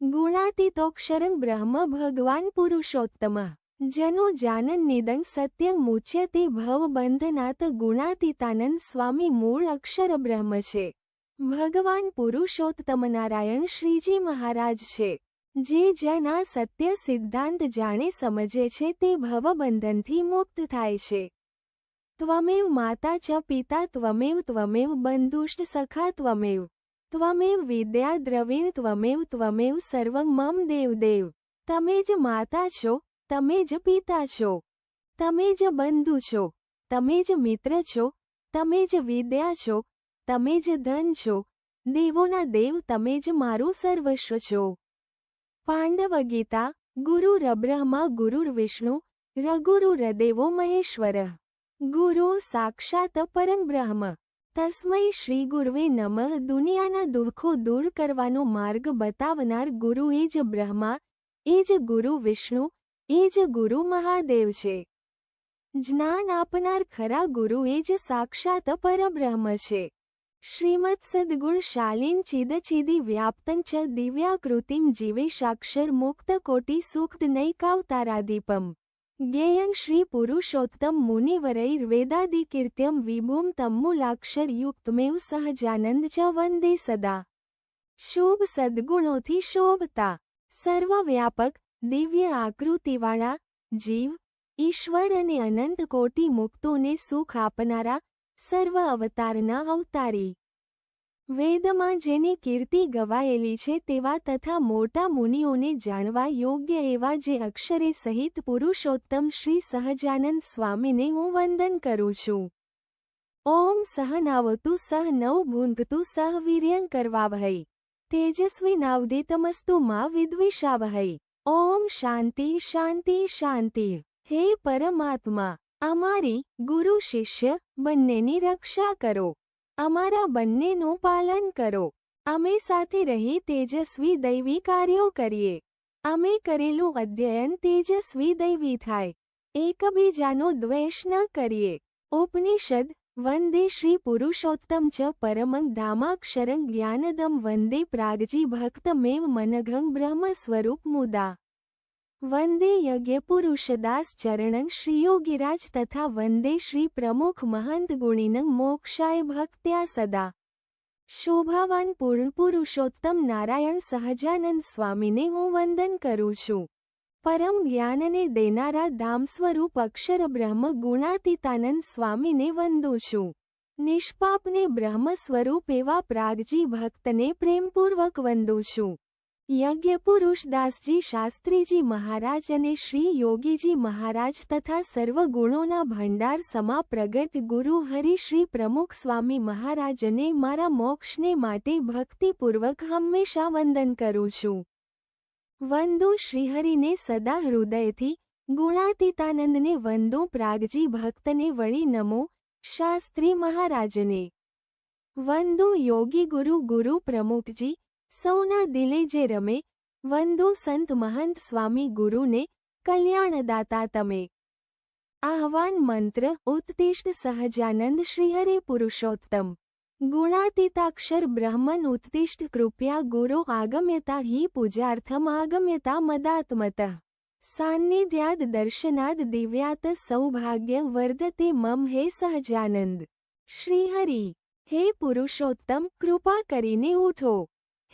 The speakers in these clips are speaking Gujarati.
ગુણાતીતોક્ષરં બ્રહ્મ ભગવાન પુરુષોત્તમ. જનો જાનન નિદં સત્યં મુચ્યતે ભવબંધનાત ગુણાતીતાનંદ સ્વામી મૂળ અક્ષર બ્રહ્મ છે. ભગવાન પુરુષોત્તમ નારાયણ શ્રીજી મહારાજ છે. જે જના સત્ય સિદ્ધાંત જાણે સમજે છે તે ભવબંધનથી મુક્ત થાય છે. ત્વમેવ માતા ચ પિતા ત્વમેવ ત્વમેવ બંધુષ્ટ સખા ત્વમેવ. ત્વમેવ વિદ્યા દ્રવિણ ત્વમેવ ત્વમેવ સર્વં મમ દેવદેવ તમે જ માતા છો તમે જ પિતા છો તમે જ બંધુ છો તમે જ મિત્ર છો તમે જ વિદ્યા છો તમે જ ધન છો દેવોના દેવ તમે જ મારું સર્વસ્વ છો પાંડવ ગીતા ગુરુ રબ્રહ્મા ગુરુર્વિષ્ણુ રઘુરુરદેવો મહેશ્વર ગુરુ સાક્ષાત પરમ બ્રહ્મ તસ્મૈ શ્રી ગુરુવે નમઃ. દુનિયાના દુઃખો દૂર કરવાનો માર્ગ બતાવનાર ગુરુ એ જ બ્રહ્મા, એ જ ગુરુ વિષ્ણુ, એ જ ગુરુ મહાદેવ છે. જ્ઞાન આપનાર ખરા ગુરુ એ જ સાક્ષાત પરબ્રહ્મ છે. શ્રીમદ સદગુણ શાલીન ચિદચિદી વ્યાપ્તં ચ દિવ્યાકૃતિમ જીવેશાક્ષર મુક્ત કોટી સુખદ નૈકાવતારાદીપમ. જ્ઞેયં શ્રી પુરુષોત્તમ મુનિવરૈર્વેદાદિકીર્ત્યમ વિભુમ તમ્મુલાક્ષરયુક્તમેવ સહજાનંદ ચ વંદે સદા શુભ સદ્ગુણોથી શોભતા સર્વવ્યાપક દિવ્ય આકૃતિવાળા જીવ ઈશ્વર અને અનંત કોટી મુક્તોને સુખ આપનારા સર્વ અવતારના અવતારી વેદમાં જેની કીર્તિ ગવાયેલી છે તેવા તથા મોટા મુનિઓને જાણવા યોગ્ય એવા જે અક્ષરે સહિત પુરુષોત્તમ શ્રી સહજાનંદ સ્વામીને હું વંદન કરું છું. ઓમ સહનાવતુ સહ નવ ભૂંગતુ સહ વીર્યં કરવાવહૈ. તેજસ્વી નાવદિતમસ્તુ માં વિદ્વિષાવહૈ. ઓમ શાંતિ શાંતિ શાંતિ. હે પરમાત્મા, અમારી ગુરુ શિષ્ય બંનેની રક્ષા કરો. અમારા બંનેનું પાલન કરો. અમે સાથે રહી તેજસ્વી દૈવી કાર્યો કરીએ. અમે કરેલું અધ્યયન તેજસ્વી દૈવી થાય. એકબીજાનો દ્વેષ ન કરીએ. ઉપનિષદ, વંદે શ્રી પુરુષોત્તમ ચ પરમં ધામાક્ષરં જ્ઞાનદમ વંદે પ્રાગજી ભક્તમેવ મનઘં બ્રહ્મ સ્વરૂપ મુદા. વંદે યજ્ઞપુરુષદાસ ચરણં શ્રીયોગિરાજ તથા વંદે શ્રી પ્રમુખ મહંત ગુણિનં મોક્ષાય ભક્ત્યા સદા. શોભાવાન પૂર્ણ પુરુષોત્તમ નારાયણ સહજાનંદ સ્વામીને હું વંદન કરું છું. પરમ જ્ઞાનને દેનારા ધામ સ્વરૂપ અક્ષર બ્રહ્મ ગુણાતીતાનંદ સ્વામીને વંદું છું. નિષ્પાપને બ્રહ્મ સ્વરૂપ એવા પ્રાગજી ભક્તને પ્રેમપૂર્વક વંદું છું. યજ્ઞપુરુષદાસજી શાસ્ત્રીજી મહારાજ અને શ્રી યોગીજી મહારાજ તથા સર્વ ગુણોના ભંડાર સમા પ્રગટ ગુરુ હરિ શ્રી પ્રમુખ સ્વામી મહારાજને મારા મોક્ષને માટે ભક્તિપૂર્વક હંમેશા વંદન કરું છું. વંદુ શ્રીહરિને સદા હૃદયથી, ગુણાતીતાનંદને વંદુ પ્રાગજી ભક્તને વળી નમો, શાસ્ત્રી મહારાજને. વંદુ યોગી ગુરુ ગુરુ પ્રમુખજી સૌના દિલે જે રમે, વંદો સંત મહંત સ્વામી ગુરુને, કલ્યાણદાતા તમે. આહવાન મંત્ર ઉત્તિષ્ઠ સહજાનંદ શ્રીહરે પુરુષોત્તમ. ગુણાતીતાક્ષર બ્રહ્મન ઉત્તિષ્ઠ કૃપયા ગુરો આગમ્યતા હિ પૂજાર્થમ આગમ્યતા મદાત્મત. સાન્નિધ્યાદ દર્શનાદ દિવ્યાત સૌભાગ્ય વર્ધતે મમ હે સહજાનંદ. શ્રીહરિ, હે પુરુષોત્તમ કૃપા કરીને ઉઠો.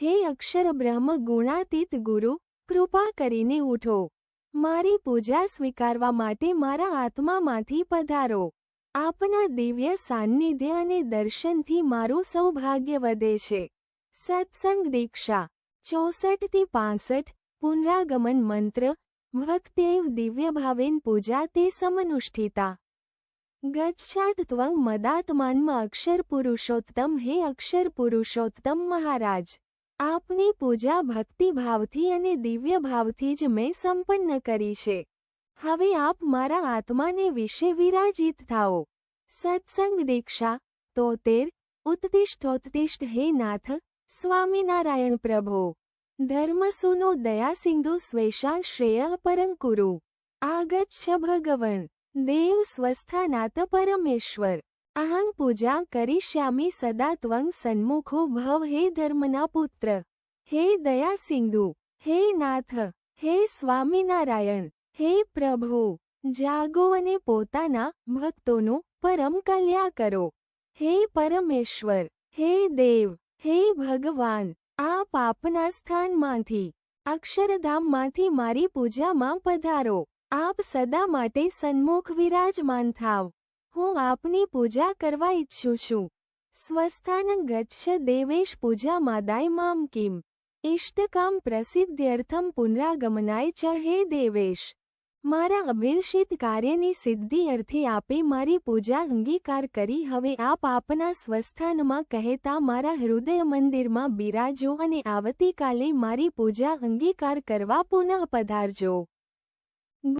હે અક્ષર બ્રહ્મ ગુણાતીત ગુરુ, કૃપા કરીને ઉઠો. મારી પૂજા સ્વીકારવા માટે મારા આત્મામાંથી પધારો. આપના દિવ્ય સાન્નિધ્ય અને દર્શનથી મારું સૌભાગ્ય વધે છે. સત્સંગ દીક્ષા ચોસઠથી પાંસઠ, પુનરાગમન મંત્ર, ભક્તેવ દિવ્યભાવેન પૂજા તે સમનુષ્ઠિતા. ગચ્છાદ ત્વં મદાત્માનમાં અક્ષર પુરુષોત્તમ હે અક્ષર પુરુષોત્તમ મહારાજ. આપની પૂજા ભક્તિભાવથી અને દિવ્ય ભાવથી જ મેં સંપન્ન કરી છે. હવે આપ મારા આત્માને વિશે વિરાજિત થાઓ. સત્સંગ દીક્ષા, તોતેર ઉત્તિષ્ઠોત્તિષ્ઠ હે નાથ, સ્વામિનારાયણ પ્રભો. ધર્મસુનો દયાસિંધુ સ્વેષા શ્રેય પરંકુરુ આગચ્છ ભગવન. દેવ સ્વસ્થાનાથ પરમેશ્વર. અહં પૂજા કરિષ્યામી સદા ત્વં સન્મુખો ભવ હે ધર્મના પુત્ર હે દયા સિંધુ, હે નાથ, હે સ્વામિનારાયણ, હે પ્રભુ, જાગો અને પોતાના ભક્તોનું પરમ કલ્યા કરો. હે પરમેશ્વર, હે દેવ, હે ભગવાન, આ પાપના સ્થાનમાંથી, અક્ષરધામમાંથી મારી પૂજામાં પધારો. આપ સદા માટે સન્મુખ વિરાજમાન થાવ. હું આપની પૂજા કરવા ઈચ્છું છું. સ્વસ્થાન ગચ્છ દેવેશ પૂજા માદાય મામ કિમ. ઇષ્ટકામ પ્રસિદ્ધ્યર્થમ પુનરાગમનાય ચ હે દેવેશ. મારા અભિલષિત કાર્યની સિદ્ધિ અર્થે આપે મારી પૂજા અંગીકાર કરી હવે આપ આપના સ્વસ્થાનમાં કહેતા મારા હૃદય મંદિરમાં બિરાજો અને આવતીકાલે મારી પૂજા અંગીકાર કરવા પુનઃ પધારજો.